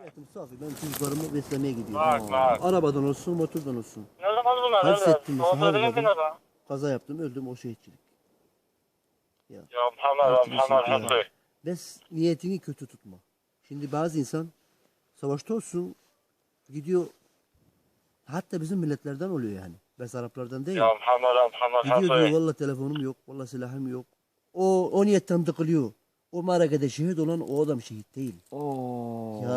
Hayatım safi. Ben çocuklarımı beslemeye gidiyorum. Bak bak. Arabadan olsun, motordan olsun. Ne zaman bunlar? Orada değil harbiden. Kaza yaptım, öldüm o şehitçilik. Ya Muhammed bir Muhammed. Ve s- niyetini kötü tutma. Şimdi bazı insan savaşta olsun gidiyor hatta bizim milletlerden oluyor yani. Biz Araplardan değil. Ya Muhammed Muhammed Gidiyor diyor valla telefonum yok, valla silahım yok. O, o niyetten tıkılıyor. O marakede şehit olan o adam şehit değil. Oo. Ya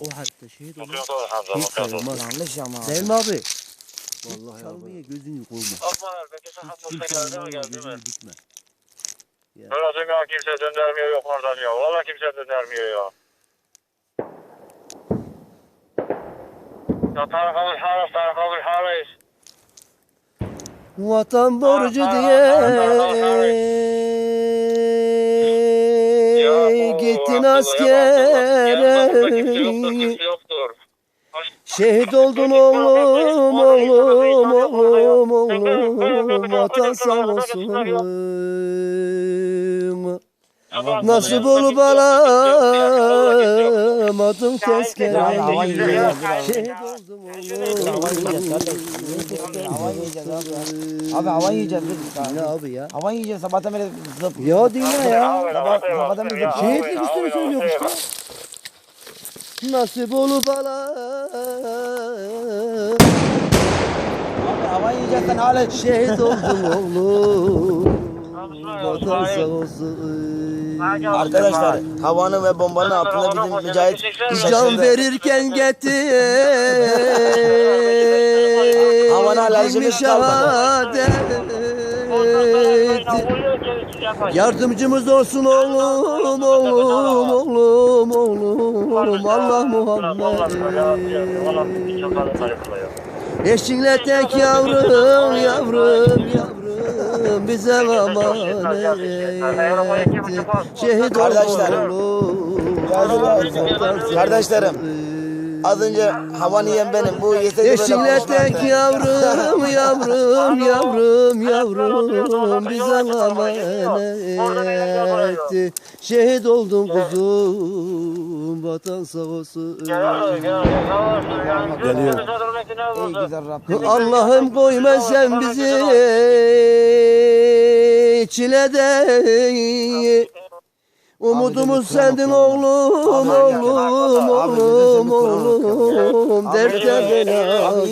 o harpte şehit olan Mukayat ol Hamza şehit mukayat ol. sayılmaz. Yanlış ama. Değil mi abi? Vallahi Çalmaya gözünü koyma. Abla peki sen Hiç Hamza kimsenin geldi mi geldi mi? gözünü dikme. Böyle dünya kimse döndürmüyor yok oradan ya. Valla kimse döndürmüyor ya. Ya Haris, Tarık abi Haris. Vatan borcu diye gittin askere. Şehit oldun oğlum oğlum oğlum oğlum Vatan sağ olsun Nasıl bulup alamadım tezkere Abi hava yiyeceğiz ya, biraz. Şehit oldum oğlum abi. Hava yiyeceğiz. Ne abi ya? Hava yiyeceğiz sabahtan beri zıp. Ya dinle ya. Sabah- sabahtan beri zıp. Şehitlik üstüne söylüyor işte. Nasip olup ala Abi hava yiyeceğiz sen hala. Şehit oldum oğlum Vatan sağ olsun Arkadaşlar havanın ve bombanın altında bizim mücahit Can verirken getir. Havana alerjimiz kalmadı. Yardımcımız olsun oğlum oğlum oğlum oğlum. Allah Muhammed. Eşinle tek yavrum yavrum yavrum bize emanet Şehit Kardeşler. Kardeşlerim. Az önce havanı yiyen benim. Bu yeseydi Eşinle böyle tek yavrum yavrum yavrum yavrum bize emanet Şehit oldun kuzum vatan sağ olsun Ey güzel Rabbim. Allah'ım koyma sen bizi çilede Umudumuz sendin oğlum oğlum oğlum oğlum Derde belada.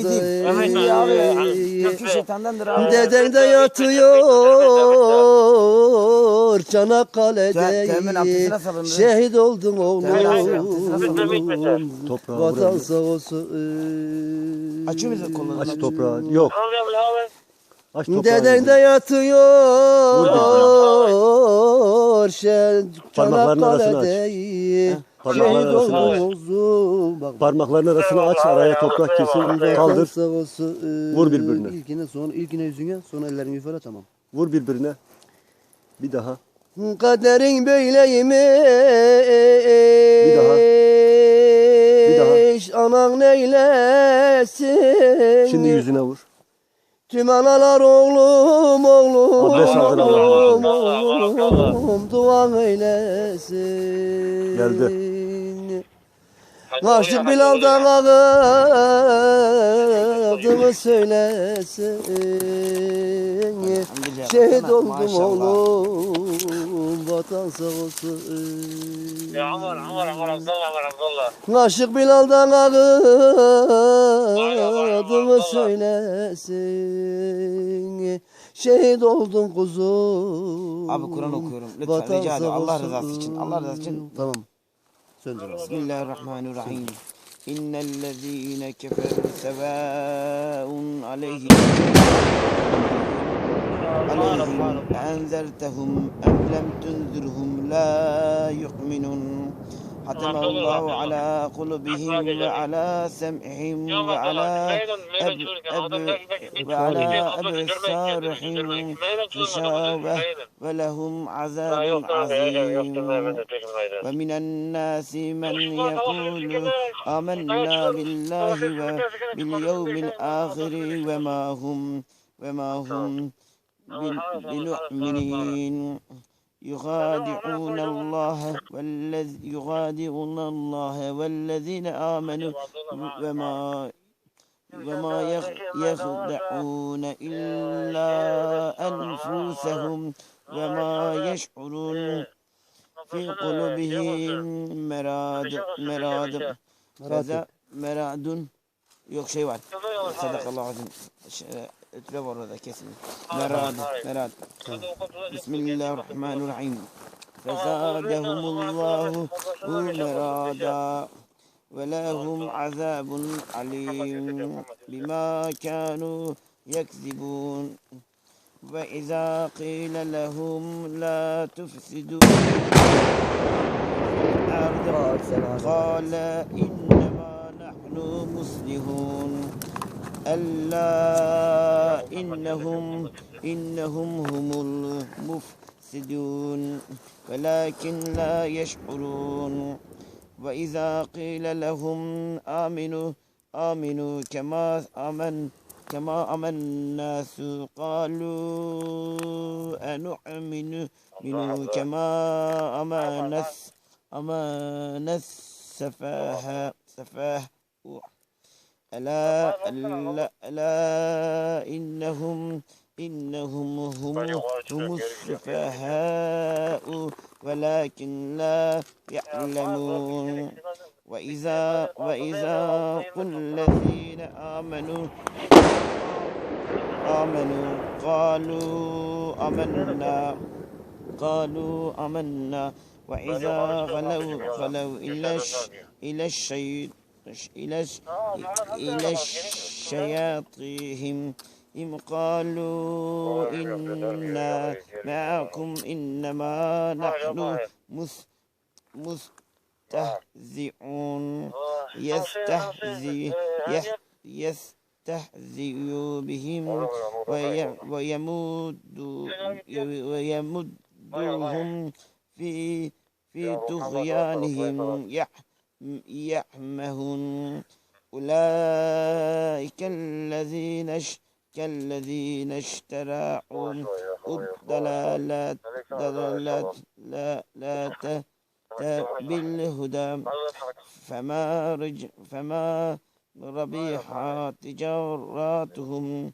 Deden de yatıyor Çanakkale'de. Şehit abdestine oğlum Toprağı Vatan sağ olsun Açıyor musun kolunu? Aç toprağı. Yok. Aç toprağı. Deden de yatıyor Şen Parmaklarının arasını aç. Şehit arasını aç. uzun Bak Parmaklarının arasını aç. Araya toprak kesin. Kaldır. sağ olsun Vur birbirine. İlkine sonra ilkine yüzüne sonra ellerini yukarı tamam Vur birbirine. Bir daha. Kaderin böyleymiş. Bir daha. Bir daha. Anan neylesin. Şimdi yüzüne vur. Tüm analar oğlum oğlum aldın Allah'ım. oğlum oğlum duan eylesin. Geldi. Aşık Bilal'dan ağladığımı söylesin. Şehit oldum oğlum vatan sağ olsun. Ya Amar, Amar, Amar, Abdullah, Amar, Abdullah. Aşık Bilal'dan vay. söylesin. Şehit oldum kuzum. Abi Kur'an okuyorum. Lütfen Vatan rica sağ Allah rızası için. Allah rızası için. Tamam. بسم الله الرحمن الرحيم. إن الذين كفروا سواء عليهم عليهم أنذرتهم أم لم تنذرهم لا يؤمنون. ختم الله على قلوبهم وعلى سمعهم وعلى أب أب وعلى أبصارهم غشاوة ولهم عذاب عظيم. ومن الناس من يقول آمنا بالله وباليوم الآخر وما هم وما هم بمؤمنين يخادعون الله والذي يخادعون الله والذين آمنوا وما وما يخ- يخدعون إلا أنفسهم وما يشعرون في قلوبهم مراد مراد فذا مراد. yok şey var. Sadakallahu azim. Şey, Ötüre var orada kesin. Merad, merad. Bismillahirrahmanirrahim. فزادهم الله مرادا ولهم عذاب عليم بما كانوا يكذبون وإذا قيل لهم لا تفسدوا الأرض قال إنما نحن مصلحون ألا إنهم إنهم هم المفسدون ولكن لا يشعرون. وإذا قيل لهم آمنوا آمنوا كما آمن كما آمن الناس قالوا أنؤمن منه كما آمن آمن السفاهة. سفاه ألا ألا, ألا إنهم إنهم هم هم السفهاء ولكن لا يعلمون. وإذا وإذا قل الذين آمنوا آمنوا قالوا آمنا قالوا آمنا. وإذا غلوا غلوا إلى إلى الشيء إلى إلى الشياطين إم قالوا إنا معكم إنما نحن مس- مستهزئون يستهزئ يس- يستهزئ بهم وي- ويمد ويمدهم في في طغيانهم يح- يحمهون أولئك الذين كالذين اشترعوا الضلالات ضلالات لا لا بالهدى. فما رج فما ربيحت تجاراتهم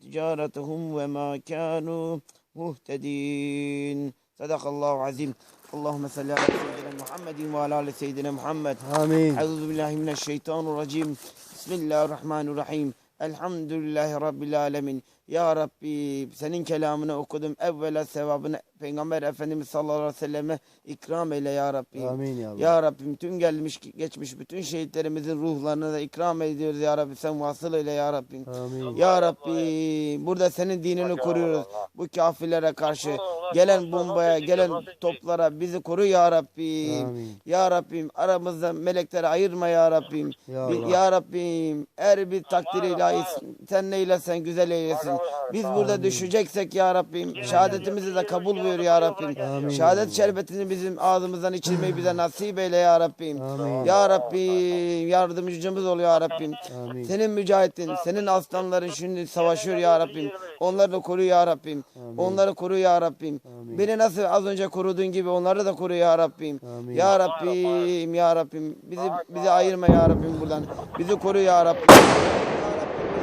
تجارتهم وما كانوا مهتدين. صدق الله العظيم. Allahümme salli ala seyyidina Muhammedin ve ala ala seyyidina Muhammed. Amin. Euzu billahi mineşşeytanirracim. Bismillahirrahmanirrahim. Elhamdülillahi Rabbil alemin. Ya Rabbi senin kelamını okudum. Evvela sevabını, Peygamber Efendimiz sallallahu aleyhi ve selleme ikram eyle ya Rabbi. Amin ya Allah. Ya Rabbim tüm gelmiş geçmiş bütün şehitlerimizin ruhlarına da ikram ediyoruz ya Rabbi. Sen vasıl eyle ya Rabbim. Amin. Ya Rabbi burada senin dinini koruyoruz. Bu kafirlere karşı gelen bombaya, gelen toplara bizi koru ya Rabbi. Amin. Ya Rabbim aramızda melekleri ayırma ya Rabbim. Ya Allah. Ya Rabbim her bir takdir ilahi sen neylesin güzel eylesin. Biz burada düşeceksek ya Rabbim şehadetimizi de kabul buyur ya Rabbim. Amin. Şehadet şerbetini bizim ağzımızdan içirmeyi bize nasip eyle ya Rabbim. Amin. Ya Rabbim yardımcımız ol ya Rabbim. Amin. Senin mücahitin, senin aslanların şimdi savaşıyor ya Rabbim. Onları da koru ya Rabbim. Onları koru ya Rabbim. Beni nasıl az önce koruduğun gibi onları da koru ya Rabbim. Amin. Ya Rabbim, ya Rabbim. Bizi bizi ayırma ya Rabbim buradan. Bizi koru ya Rabbim.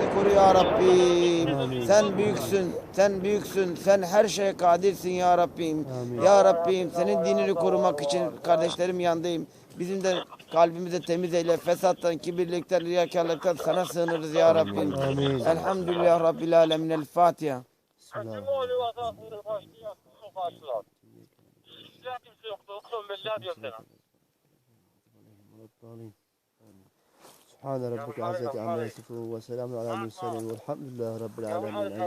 Bizi koru ya Rabbim. Sen büyüksün. Sen büyüksün. Sen her şeye kadirsin ya Rabbim. Ya Rabbim senin dinini korumak için kardeşlerim yandayım. Bizim de kalbimizi temiz eyle. Fesattan, kibirlikten, riyakarlıktan sana sığınırız ya Rabbim. Amin. Elhamdülillah Rabbil Alemin. El Fatiha. Subhane Rabbike Hazreti Amma Yusufun ve selamun ala mürselin velhamdülillahi Rabbil alemin.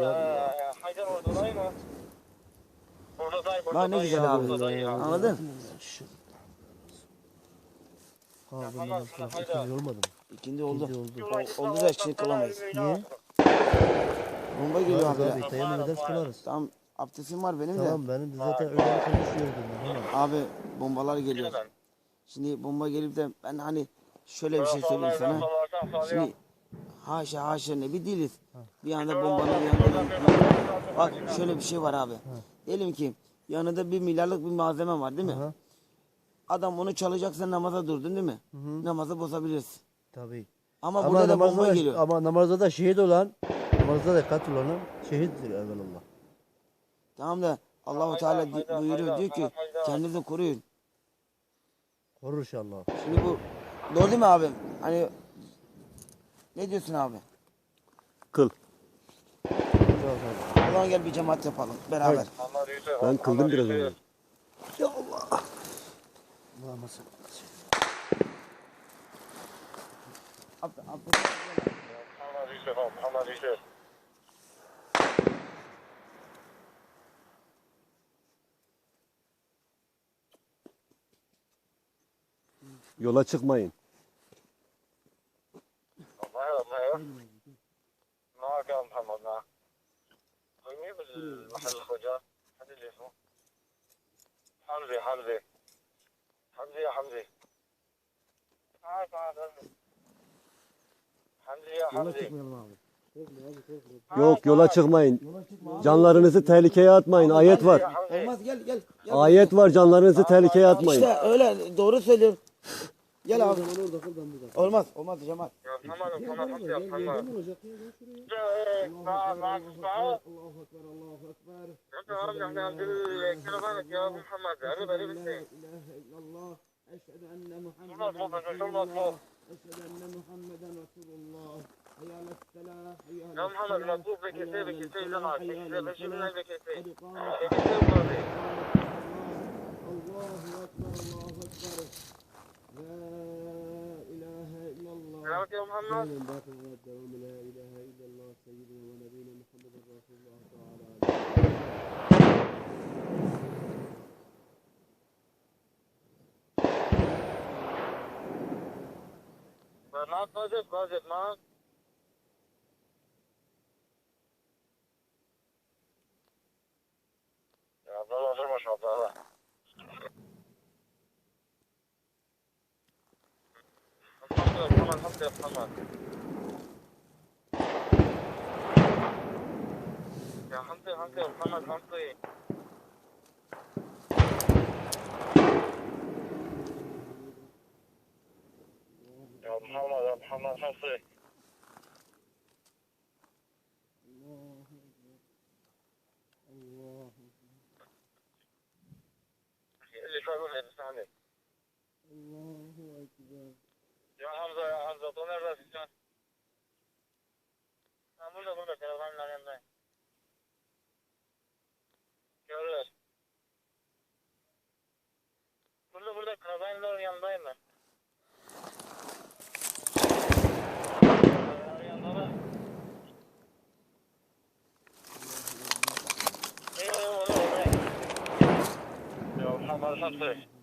Hacer orada değil mi? Oradayım, oradayım. ne güzel abi. Anladın? Ha, ben ikinci. İkindi oldu. İkindi oldu. Oldu da içini kılamayız. Niye? Bomba geliyor abi. Abi dayanmadan kılarız. Tamam abdestim var benim de. Tamam benim de zaten öyle konuşuyordum. Abi bombalar geliyor. Şimdi bomba gelip de ben hani şöyle bir şey söyleyeyim sana. Şimdi haşa haşa ne bir değiliz. Bir anda bombanın yanında. Bak şöyle bir şey var abi. Diyelim ki yanında bir milyarlık bir malzeme var değil mi? Aha. Adam onu çalacaksa namaza durdun değil mi? Namazı bozabilirsin. Tabii. Ama, Ama burada da bomba da, geliyor. ama namazda da şehit olan, namazda da katil olan şehittir evvelallah. Tamam da Allahu Teala hayda, buyuruyor hayda, diyor ki hayda. kendinizi koruyun. Korur inşallah. Şimdi bu doğru değil mi abim? Hani ne diyorsun abi? Kıl. O zaman gel bir cemaat yapalım beraber. Ben kıldım biraz önce. Allah'ıma salli. Ab- ab- Muhammed Yusuf. Muhammed Yusuf. Yola çıkmayın. Allah'a Allah'a. معك يا محمد معك قيمي بالمحل الخجار هذا اللي اسمه حمزة حمزة حمزة يا حمزة معك معك حمزة يا حمزة Yok yola çıkmayın. Canlarınızı tehlikeye atmayın. Ayet var. Olmaz gel gel. Ayet var canlarınızı tehlikeye atmayın. İşte öyle doğru söylüyorum. Gel abi. Olmaz olmaz Cemal. Yapamadım sana nasıl yapamadım. Allahu Ekber, Allahu Ekber. أشهد أن محمدا رسول الله. حي على السلام حي على محمد مبروك بك يا بك يا سيدي لغاك بك يا بك يا سيدي الله. أكبر الله أكبر. لا إله إلا الله. سلامك يا محمد. من لا إله إلا الله سيدنا ونبينا محمد رسول الله تعالى not budget, budget, man. Abdallah durmuş Abdallah. Tamam, tamam, tamam. Ya hamdi, hamdi, hamdi, hamdi. محمد يا حمزة حمزة يا محمد حمزة يا محمد يا محمد حمزة اللي شوي قول لي اسمعني الله أكبر يا حمزة يا حمزة طول الراس كان Ha burada burada telefonlar yanında. Görürüz. Burada burada karavanların yanındayım ben. Ya Muhammed